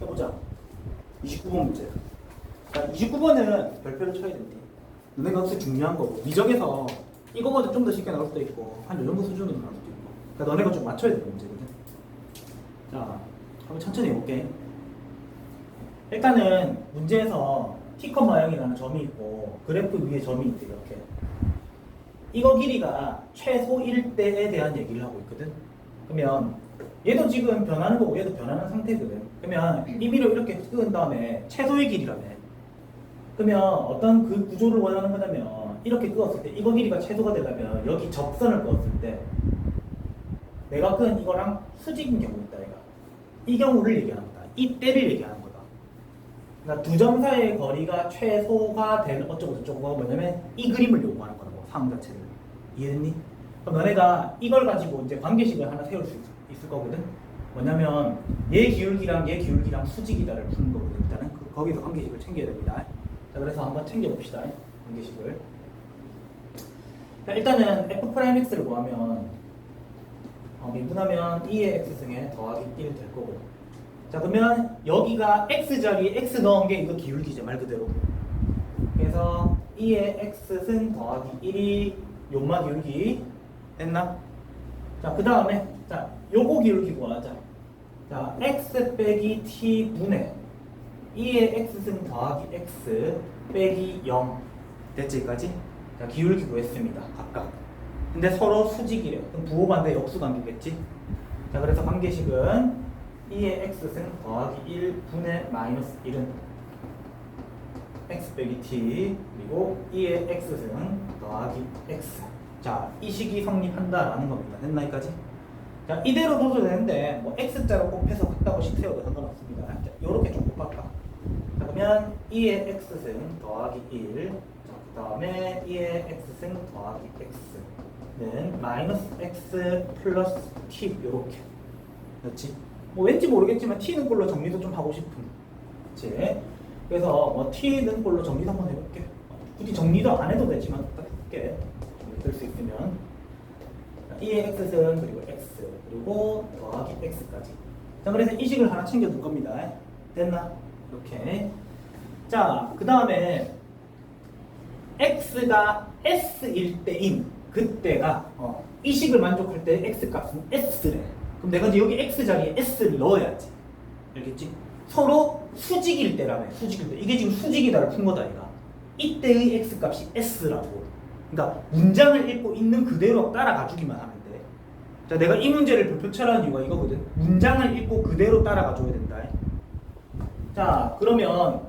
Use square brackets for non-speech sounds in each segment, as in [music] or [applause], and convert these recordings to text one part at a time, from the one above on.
해보자. 29번 문제. 자, 29번은 별표를 쳐야 됩니다. 너네가 혹시 중요한 거고 미적에서 이거보다 좀 더 쉽게 나올 수도 있고 한 요 정도 수준으로 나올 수도 있고 그러니까 너네가 좀 맞춰야 되는 문제거든. 자, 한번 천천히 해볼게. 일단은 문제에서 티컷 모양이라는 점이 있고 그래프 위에 점이 있대 이렇게. 이거 길이가 최소 1대에 대한 얘기를 하고 있거든. 그러면 얘도 지금 변하는 거고 얘도 변하는 상태거든. 그러면 이 비를 이렇게 끄은 다음에 최소의 길이라며. 그러면 어떤 그 구조를 원하는 거냐면 이렇게 끄었을 때 이거 길이가 최소가 되려면 여기 접선을 끄었을 때 내가 끈 이거랑 수직인 경우 있다 얘가. 이 경우를 얘기하는 거다. 이 때를 얘기하는 거다. 그러니까 두 점 사이의 거리가 최소가 되는 어쩌고 저쩌고가 뭐냐면 이 그림을 요구하는 거라고 상황 자체를 이해됐니? 그럼 너네가 이걸 가지고 이제 관계식을 하나 세울 수 있, 있을 거거든. 뭐냐면 얘 기울기랑 얘 기울기랑 수직이다를 푸는 거거든. 일단은 그- 거기서 관계식을 챙겨야 됩니다. 자 그래서 한번 챙겨 봅시다. 관계식을. 자, 일단은 f 프라임 x를 구하면 어, 미분하면 2의 x승에 더하기 1될 거고. 자 그러면 여기가 x 자리에 x 넣은 게 이거 기울기죠 말 그대로. 그래서 2의 x승 더하기 1이 요마 기울기 됐나? 자 그 다음에 자 요거 기울기 구하자. 자 x 빼기 t 분의 2의 x승 더하기 x 빼기 0 됐지 여기까지? 자 기울기 구했습니다 각각. 근데 서로 수직이래. 그럼 부호 반대 역수 관계겠지? 자 그래서 관계식은 2의 x승 더하기 1 분의 마이너스 1은 x 빼기 t 그리고 2의 x승 더하기 x 자 이 식이 성립한다라는 겁니다 됐나 여기까지? 자 이대로 둬도 되는데 뭐 x자로 곱해서 같다고 식 세워도 상관없습니다. 자 요렇게 좀 곱할까? 자 그러면 2의 x승 더하기 1 자, 그 다음에 2의 x승 더하기 x는 마이너스 x 플러스 t 요렇게. 그렇지? 뭐 왠지 모르겠지만 t는 꼴로 정리도 좀 하고 싶은 그렇지? 그래서 뭐 t는 꼴로 정리도 한번 해볼게. 굳이 정리도 안 해도 되지만 딱 해볼게 될 수 있으면 2의 x승 그리고 x 그리고 더하기 x까지. 자 그래서 이 식을 하나 챙겨둘 겁니다. 됐나? 이렇게. 자그 다음에 x가 s일 때인 그때가 어, 이 식을 만족할 때 x 값은 s래. 그럼 내가 이제 여기 x 자리에 s를 넣어야지. 알겠지? 서로 수직일 때라며 수직일 때. 이게 지금 수직이다를 푼 거다 이가. 이때의 x 값이 s라고 그러니까 문장을 읽고 있는 그대로 따라가 주기만 하면 돼. 자, 내가 이 문제를 별표처라는 이유가 이거거든. 문장을 읽고 그대로 따라가 줘야 된다. 자, 그러면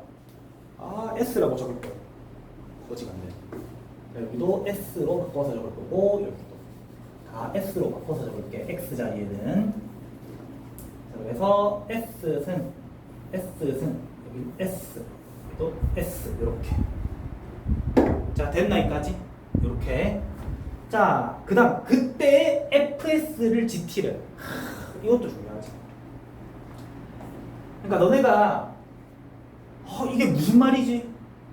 아 s라고 적을 거야. 자, 여기도 s로 바꿔서 적을 거고 여기도 다 s로 바꿔서 적을게. x 자리에는 자, 그래서 s승 s승 여기 s 또 s 이렇게 자 됐나 여기까지 이렇게. 자 그 다음 그때 fs를 gt를 하, 이것도 중요하지. 그러니까 너네가 어, 이게 무슨 말이지?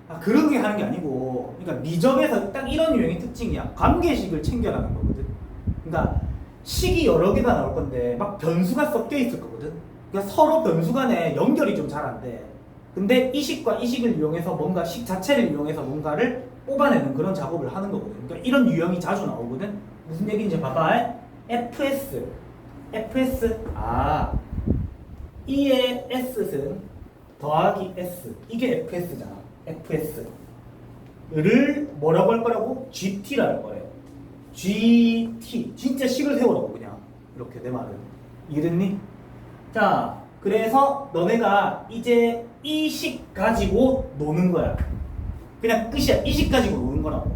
아 그러게 하는 게 아니고 그러니까 미적에서 딱 이런 유형의 특징이야. 관계식을 챙겨라는 거거든. 그러니까 식이 여러 개가 나올 건데 막 변수가 섞여 있을 거거든. 그러니까 서로 변수 간에 연결이 좀 잘 안 돼. 근데 이 식과 이 식을 이용해서 뭔가 식 자체를 이용해서 뭔가를 뽑아내는 그런 작업을 하는 거거든. 그러니까 이런 유형이 자주 나오거든. 무슨 얘기인지 봐봐. fs, fs 아 2의 s승 더하기 s 이게 fs잖아. fs를 뭐라고 할 거라고? gt라 할 거예요. gt 진짜 식을 세우라고 그냥 이렇게 내 말은 이해됐니? 자, 그래서 너네가 이제 이 식 가지고 노는 거야. 그냥 끝이야. 이식 가지고 노는 거라고.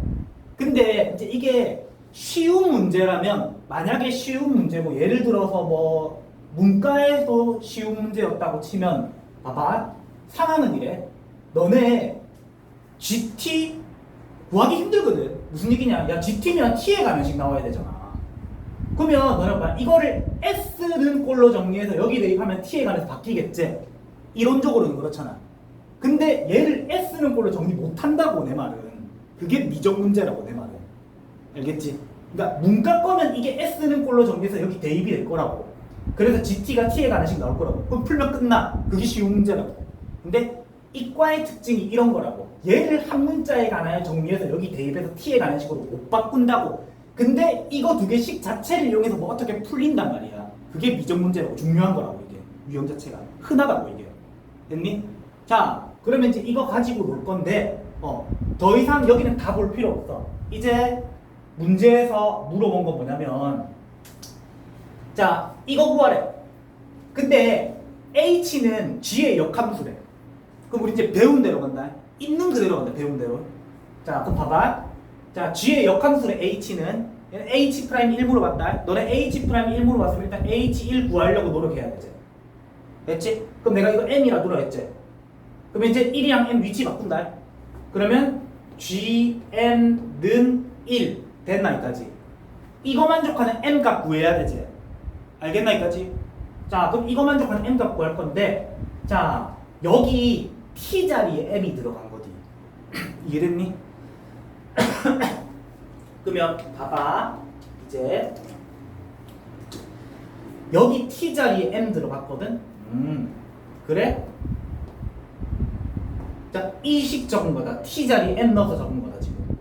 근데 이제 이게 쉬운 문제라면 만약에 쉬운 문제고 예를 들어서 뭐 문과에서 쉬운 문제였다고 치면 봐봐 상황은 이래. 너네 GT 구하기 힘들거든. 무슨 얘기냐? 야 GT면 T에 가면씩 나와야 되잖아. 그러면 너는 봐 이거를 S는 꼴로 정리해서 여기 대입하면 T에 관해서 바뀌겠지 이론적으로는 그렇잖아 근데 얘를 S는 꼴로 정리 못한다고 내 말은 그게 미적 문제라고 내 말은 알겠지? 그러니까 문과 거면 이게 S는 꼴로 정리해서 여기 대입이 될 거라고 그래서 GT가 T에 가는 식 나올 거라고. 그럼 풀면 끝나. 그게 쉬운 문제라고. 근데 이과의 특징이 이런 거라고. 얘를 한 문자에 관하여 정리해서 여기 대입해서 T에 가는 식으로 못 바꾼다고. 근데 이거 두 개씩 자체를 이용해서 뭐 어떻게 풀린단 말이야. 그게 미적 문제라고 중요한 거라고 이게 유형 자체가 흔하다고 이게. 됐니? 자, 그러면 이제 이거 가지고 놀 건데, 어, 더 이상 여기는 다 볼 필요 없어. 이제 문제에서 물어본 건 뭐냐면, 자, 이거 구하래. 근데 H는 G의 역함수래. 그럼 우리 이제 배운 대로 간다. 있는 그대로 간다. 배운 대로. 자, 그럼 봐봐. 자, G의 역함수래 H는 H 프라임 1 물어봤다. 너네 H 프라임 1 물어봤으면 일단 H1 구하려고 노력해야 되지. 됐지? 그럼 내가 이거 M이라 했지? 그러면 이제 1이랑 M 위치 바꾼다. 그러면 GM는 1 됐나 이까지? 이거 만족하는 M 값 구해야 되지. 알겠나 이까지? 자, 그럼 이거 만족하는 M 값 구할 건데, 자 여기 T 자리에 M이 들어간 거지. [coughs] 이해됐니? [coughs] 그러면 봐봐 이제 여기 T 자리에 M 들어갔거든. 음 그래? 자, 이식 적은 거다. T 자리에 M 넣어서 적은 거다, 지금.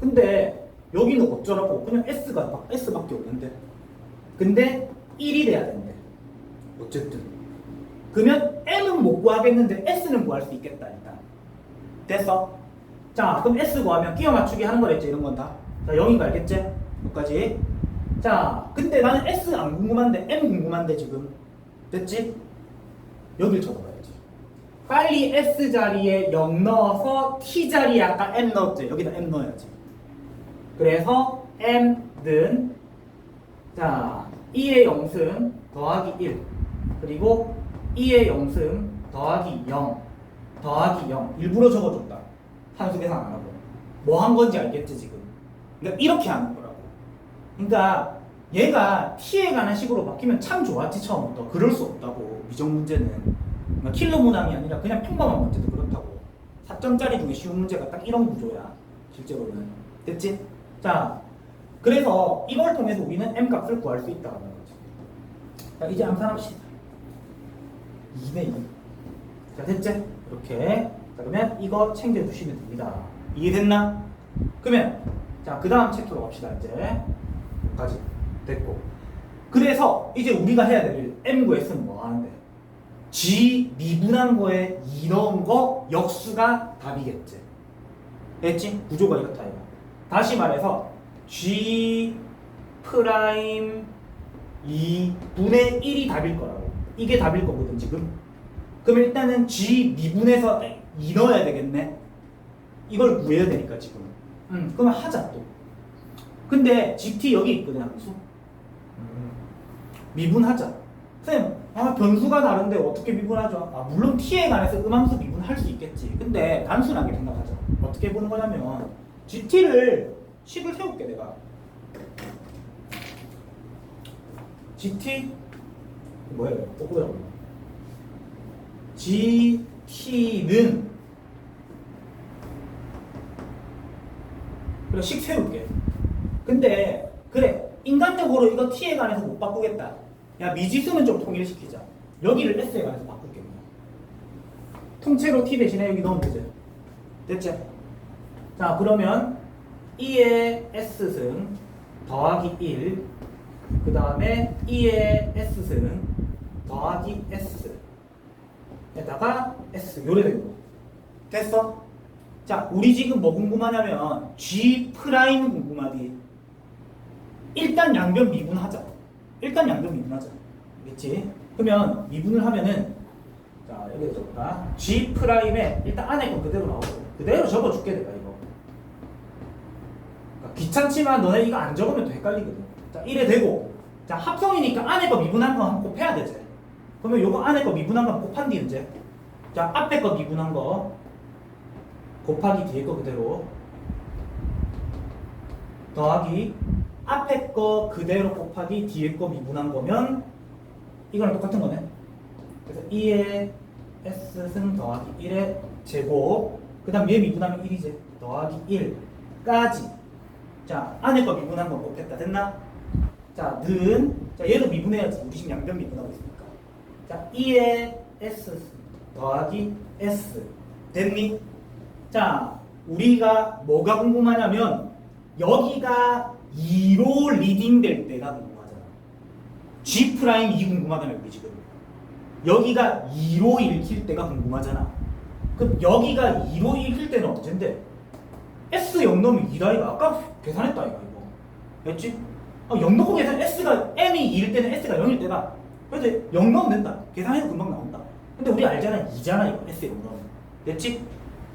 근데 여기는 어쩌라고? 그냥 S가 막 S밖에 없는데. 근데 1이 돼야 된대. 어쨌든. 그러면 M은 못 구하겠는데 S는 구할 수 있겠다, 일단. 됐어? 자, 그럼 S 구하면 끼워 맞추기 하는 거랬지, 이런 건 다. 자, 0인 거 알겠지? 여기까지. 자, 근데 나는 S 안 궁금한데 M 궁금한데 지금. 됐지? 여길 적어봐야지. 빨리 S 자리에 0 넣어서 T 자리에 아까 M 넣었지. 여기다 M 넣어야지. 그래서 M는 자 2의 0승 더하기 1 그리고 2의 0승 더하기 0 더하기 0 일부러 적어줬다. 한수 계산 안 하고 뭐 한 건지 알겠지 지금. 그러니까 이렇게 하는 거라고. 그러니까 얘가 T에 관한 식으로 바뀌면 참 좋았지 처음부터. 그럴 수 없다고 미적 문제는. 그러니까 킬러 문항이 아니라 그냥 평범한 문제도 그렇다고. 4점짜리 중에 쉬운 문제가 딱 이런 구조야. 실제로는. 됐지? 자, 그래서 이걸 통해서 우리는 M 값을 구할 수 있다는 거지. 자, 이제 암산합시다. 2네 2. 자, 됐지? 이렇게. 자, 그러면 이거 챙겨주시면 됩니다. 이해됐나? 그러면, 자, 그 다음 챕터로 갑시다, 이제. 여기까지. 됐고. 그래서 이제 우리가 해야 될 일, M 구했으면 뭐 하는데? G 미분한 거에 2 넣은 거 역수가 답이겠지. 됐지? 구조가 이렇다 이거. 다시 말해서 G 프라임 2분의 1이 답일 거라고. 이게 답일 거거든 지금. 그럼 일단은 G 미분해서 2 넣어야 되겠네. 이걸 구해야 되니까 지금. 음, 그러면 하자 또. 근데 GT 여기 있거든 함수. 미분하자. 쌤, 아 변수가 다른데 어떻게 미분하죠? 아 물론 t에 관해서 음함수 미분할 수 있겠지. 근데 단순하게 생각하자. 어떻게 보는 거냐면 gt를 식을 세울게 내가. gt 뭐예요? 잡아. gt는 그래 식 세울게. 근데 그래 인간적으로 이거 t에 관해서 못 바꾸겠다. 야 미지수는 좀 통일시키자. 여기를 s에 관해서 바꿀게. 통째로 t 대신에 여기 넣으면 되지. 됐지? 자 그러면 2의 s승 더하기 1. 그 다음에 2의 s승 더하기 s. 에다가 s 요래 거. 됐어? 자, 우리 지금 뭐 궁금하냐면 G 프라임 궁금하디. 일단 양변 미분하자. 일단 양변 미분하자. 알겠지? 그러면 미분을 하면은 자 여기다 적을까? G 프라임에 일단 안에 거 그대로 나오고 그대로 적어줄게 내가 이거. 그러니까 귀찮지만 너네 이거 안 적으면 또 헷갈리거든. 자 이래 되고 자 합성이니까 안에 거 미분한 거 곱해야 되지. 그러면 요거 안에 거 미분한 거 곱한 뒤 이제 자 앞에 거 미분한 거 곱하기 뒤에 거 그대로 더하기 앞에 거 그대로 곱하기 뒤에 거 미분한 거면 이거랑 똑같은 거네. 그래서 2의 s승 더하기 1의 제곱 그 다음 얘 미분하면 1이지 더하기 1까지 자 안에 거 미분한 거 곱했다 됐나? 자, 는, 자, 얘도 미분해야지. 우리 지금 양변 미분하고 있으니까. 자, 2에 S 더하기 S. 됐니? 자, 우리가 뭐가 궁금하냐면, 여기가 2로 리딩 될 때가 궁금하잖아. G 프라임 2 궁금하다며, 우리 지금. 여기가 2로 읽힐 때가 궁금하잖아. 그럼 여기가 2로 읽힐 때는 언젠데? S 0 넣으면 2다 이거 아까 계산했다 이거 이거 됐지? 아, 0 넣고 계산 S가 M이 2일 때는 S가 0일 때다 그래서 0 넣으면 된다 계산해도 금방 나온다 근데 우리 알잖아 2잖아 이거 S 0 넣으면 됐지?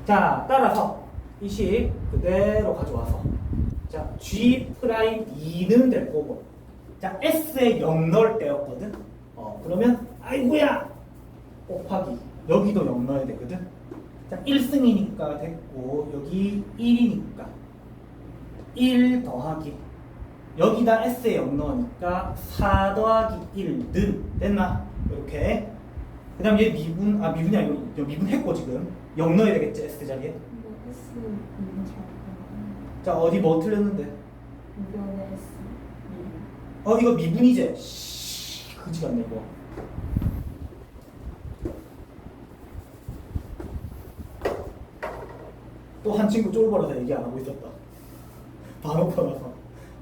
자 따라서 이 식 그대로 가져와서 자 G 프라임 2는 될 거고 자 S에 0 넣을 때였거든. 어 그러면 아이고야! 곱하기 여기도 0 넣어야 되거든. 자 1승이니까 됐고 여기 1이니까 1 더하기 여기다 S에 0 넣으니까 4 더하기 1 는 됐나? 이렇게. 그 다음 얘 미분 아 미분이 아니고 이거. 미분 했고 지금. 0 넣어야 되겠지 S 자리에? 이거 S 있는 잘 자 어디 뭐 틀렸는데? 어 이거 미분이지 씨 그지 같네 이거. 또 한 친구 쫄보라서 얘기 안 하고 있었다. 바로 퍼나서.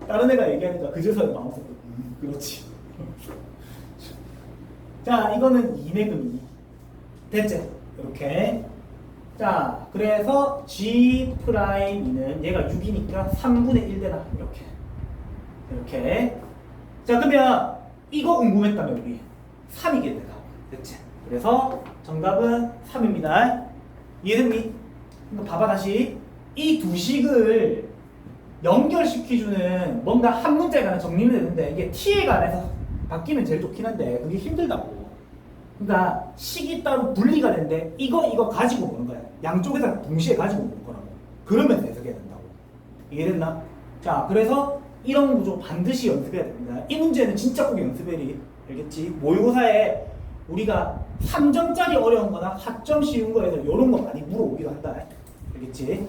다른 애가 얘기하니까 그제서야 마음속으로 음 그렇지. [laughs] 자 이거는 2내금 2 됐지? 이렇게 자 그래서 G 프라임이는 얘가 6이니까 3분의 1 되나? 이렇게. 이렇게. 자 그러면 이거 궁금했다면 우리 3이겠네 답 됐지 그래서 정답은 3입니다. 이해됐니? 봐봐 다시. 이 두 식을 연결시켜주는 뭔가 한 문제에 관한 정리는 되는데 이게 t에 관해서 바뀌면 제일 좋긴 한데 그게 힘들다고 그러니까 식이 따로 분리가 되는데 이거 이거 가지고 보는 거야. 양쪽에다 동시에 가지고 보는 거라고. 그러면 해석해야 된다고. 이해됐나? 자 그래서 이런 구조 반드시 연습해야 됩니다. 이 문제는 진짜 꼭 연습해야 돼 알겠지? 모의고사에 우리가 3점짜리 어려운 거나 4점 쉬운 거에서 이런 거 많이 물어오기도 한다. 알겠지?